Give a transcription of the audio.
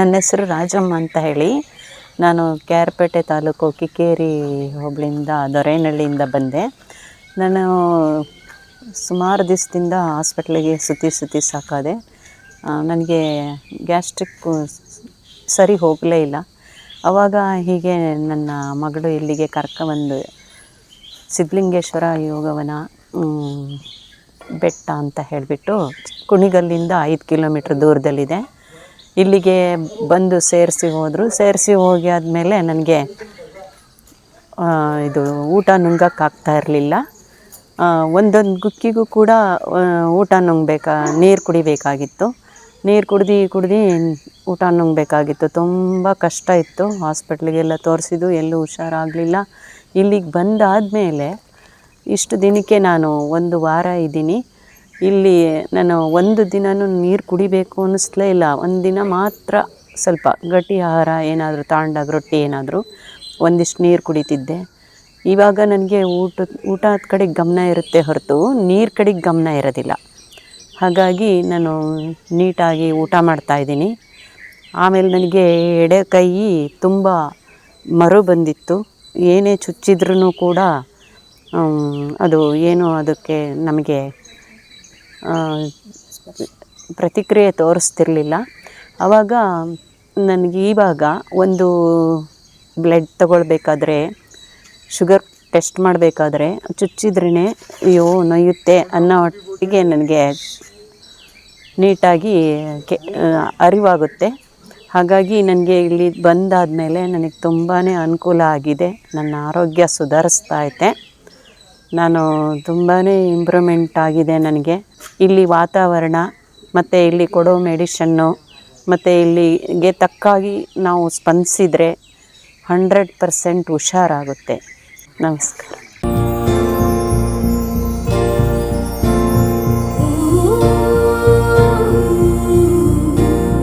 ನನ್ನ ಹೆಸರು ರಾಜಮ್ಮ ಅಂತ ಹೇಳಿ. ನಾನು ಕೆ ಆರ್ ಪೇಟೆ ತಾಲೂಕು ಕಿಕ್ಕೇರಿ ಹೋಬಳಿಯಿಂದ ದೊರೆನಹಳ್ಳಿಯಿಂದ ಬಂದೆ. ನಾನು ಸುಮಾರು ದಿವಸದಿಂದ ಹಾಸ್ಪಿಟ್ಲಿಗೆ ಸುತ್ತಿ ಸುತ್ತಿ ಸಾಕಾದೆ. ನನಗೆ ಗ್ಯಾಸ್ಟ್ರಿಕ್ ಸರಿ ಹೋಗಲೇ ಇಲ್ಲ. ಆವಾಗ ಹೀಗೆ ನನ್ನ ಮಗಳು ಇಲ್ಲಿಗೆ ಕರ್ಕೊಬಂದು ಸಿದ್ಧಲಿಂಗೇಶ್ವರ ಯೋಗವನ ಬೆಟ್ಟ ಅಂತ ಹೇಳಿಬಿಟ್ಟು ಕುಣಿಗಲ್ಲಿಂದ ಐದು ಕಿಲೋಮೀಟ್ರ್ ದೂರದಲ್ಲಿದೆ. ಇಲ್ಲಿಗೆ ಬಂದು ಸೇರಿಸಿ ಹೋದರು. ಸೇರಿಸಿ ಹೋಗಿ ಆದಮೇಲೆ ನನಗೆ ಇದು ಊಟ ನುಂಗಕ್ಕಾಗ್ತಾ ಇರಲಿಲ್ಲ. ಒಂದೊಂದು ಗುಕ್ಕಿಗೂ ಕೂಡ ಊಟ ನುಂಗಬೇಕಾ, ನೀರು ಕುಡಿಬೇಕಾಗಿತ್ತು. ನೀರು ಕುಡ್ದು ಕುಡ್ದು ಊಟ ನುಂಗಬೇಕಾಗಿತ್ತು. ತುಂಬ ಕಷ್ಟ ಇತ್ತು. ಹಾಸ್ಪಿಟ್ಲಿಗೆಲ್ಲ ತೋರಿಸಿದ್ದು ಎಲ್ಲೂ ಹುಷಾರಾಗಲಿಲ್ಲ. ಇಲ್ಲಿಗೆ ಬಂದಾದಮೇಲೆ ಇಷ್ಟು ದಿನಕ್ಕೆ ನಾನು ಒಂದು ವಾರ ಇದ್ದೀನಿ. ಇಲ್ಲಿ ನಾನು ಒಂದು ದಿನನೂ ನೀರು ಕುಡಿಬೇಕು ಅನ್ನಿಸ್ಲೇ ಇಲ್ಲ. ಒಂದು ದಿನ ಮಾತ್ರ ಸ್ವಲ್ಪ ಗಟ್ಟಿ ಆಹಾರ ಏನಾದರೂ ತಗೊಂಡಾಗ ರೊಟ್ಟಿ ಏನಾದರೂ ಒಂದಿಷ್ಟು ನೀರು ಕುಡಿತಿದ್ದೆ. ಇವಾಗ ನನಗೆ ಊಟ ಊಟದ ಕಡೆಗೆ ಗಮನ ಇರುತ್ತೆ ಹೊರತು. ನೀರು ಕಡೆಗೆ ಗಮನ ಇರೋದಿಲ್ಲ. ಹಾಗಾಗಿ ನಾನು ನೀಟಾಗಿ ಊಟ ಮಾಡ್ತಾಯಿದ್ದೀನಿ ಆಮೇಲೆ ನನಗೆ ಎಡೆ, ಕೈ ತುಂಬ ಮರು ಬಂದಿತ್ತು. ಏನೇ ಚುಚ್ಚಿದ್ರೂ ಕೂಡ ಅದು ಏನು ಅದಕ್ಕೆ ನಮಗೆ ಪ್ರತಿಕ್ರಿಯೆ ತೋರಿಸ್ತಿರ್ಲಿಲ್ಲ. ಆವಾಗ ನನಗೆ ಇವಾಗ ಒಂದು ಬ್ಲಡ್ ತಗೊಳ್ಬೇಕಾದ್ರೆ ಶುಗರ್ ಟೆಸ್ಟ್ ಮಾಡಬೇಕಾದ್ರೆ ಚುಚ್ಚಿದ್ರೇ ಅಯ್ಯೋ ನೋಯುತ್ತೆ ಅನ್ನೋ ಒಟ್ಟಿಗೆ ನನಗೆ ನೀಟಾಗಿ ಕೆ ಅರಿವಾಗುತ್ತೆ. ಹಾಗಾಗಿ ನನಗೆ ಇಲ್ಲಿ ಬಂದಾದ ಮೇಲೆ ನನಗೆ ತುಂಬಾ ಅನುಕೂಲ ಆಗಿದೆ. ನನ್ನ ಆರೋಗ್ಯ ಸುಧಾರಿಸ್ತಾ ಐತೆ. ನಾನು ತುಂಬಾ ಇಂಪ್ರೂವ್ಮೆಂಟ್ ಆಗಿದೆ ನನಗೆ. ಇಲ್ಲಿ ವಾತಾವರಣ, ಮತ್ತು ಇಲ್ಲಿ ಕೊಡೋ ಮೆಡಿಷನ್ನು, ಮತ್ತು ಇಲ್ಲಿಗೆ ತಕ್ಕಾಗಿ ನಾವು ಸ್ಪಂದಿಸಿದರೆ ಹಂಡ್ರೆಡ್ ಪರ್ಸೆಂಟ್ ಹುಷಾರಾಗುತ್ತೆ. ನಮಸ್ಕಾರ.